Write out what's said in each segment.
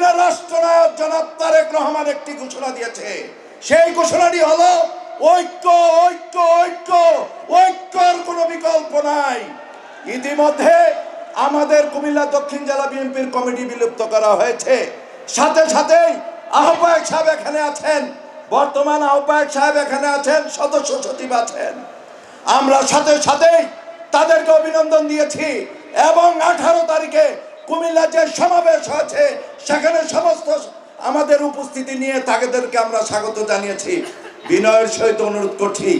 দিনের রাষ্ট্রনায়ক জনাব তারেক রহমান একটি ঘোষণা দিয়েছে। সেই ঘোষণাটি হলো, ঐক্য ঐক্য ঐক্য, ঐক্যর কোনো বিকল্প নাই। ইতিমধ্যে আমাদের কুমিল্লা দক্ষিণ জেলা বিএনপির কমিটি বিলুপ্ত করা হয়েছে। সাথে সাথেই আহ্বায়ক সাহেব এখানে আছেন। বর্তমান আহ্বায়ক সাহেব এখানে আছেন, সদস্য সচিব আছেন। আমরা সাথে সাথেই তাদেরকে অভিনন্দন দিয়েছি এবং আঠারো তারিখে কুমিল্লা যে সমাবেশ হয়েছে সেখানে সমস্ত আমাদের উপস্থিতি নিয়ে তাদেরকে আমরা স্বাগত জানিয়েছি। বিনয়ের সহিত অনুরোধ করছি,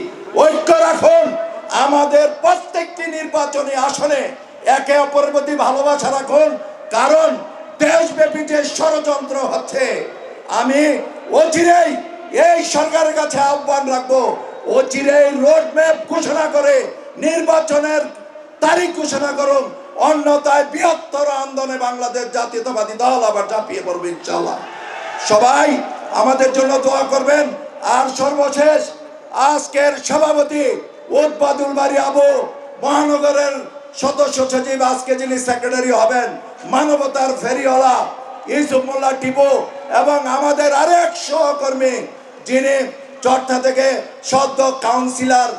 ঐক্য রাখুন। আমাদের প্রত্যেকটি নির্বাচনী আসনে একে অপরের প্রতি ভালোবাসা রাখুন, কারণ দেশব্যাপী যে ষড়যন্ত্র হচ্ছে, আমি অচিরেই এই সরকারের কাছে আহ্বান রাখব, অচিরেই রোড ম্যাপ ঘোষণা করে নির্বাচনের তারিখ ঘোষণা করুন অন্যথায় বৃহত্তর আন্দোলনে বাংলাদেশ জাতীয়তাবাদী দল আবার ঝাঁপিয়ে পড়বে ইনশাল্লাহ সবাই আমাদের জন্য দোয়া করবেন। আর সর্বশেষ, আজকের সভাপতি উৎপাদুল বাড়ি আবু মহানগরের সদস্য সচিব আজকে যিনি সেক্রেটারি হবেন, মানবতার ফেরিওয়ালা ইউসুফ মোল্লা টিপু এবং আমাদের আরেক সহকর্মী যিনি চট্টা থেকে সদ্য কাউন্সিলর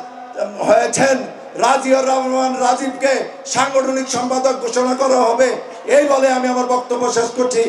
হয়েছেন রাজিউর রহমান রাজীবকে সাংগঠনিক সম্পাদক ঘোষণা করা হবে। এই বলে আমি আমার বক্তব্য শেষ করছি।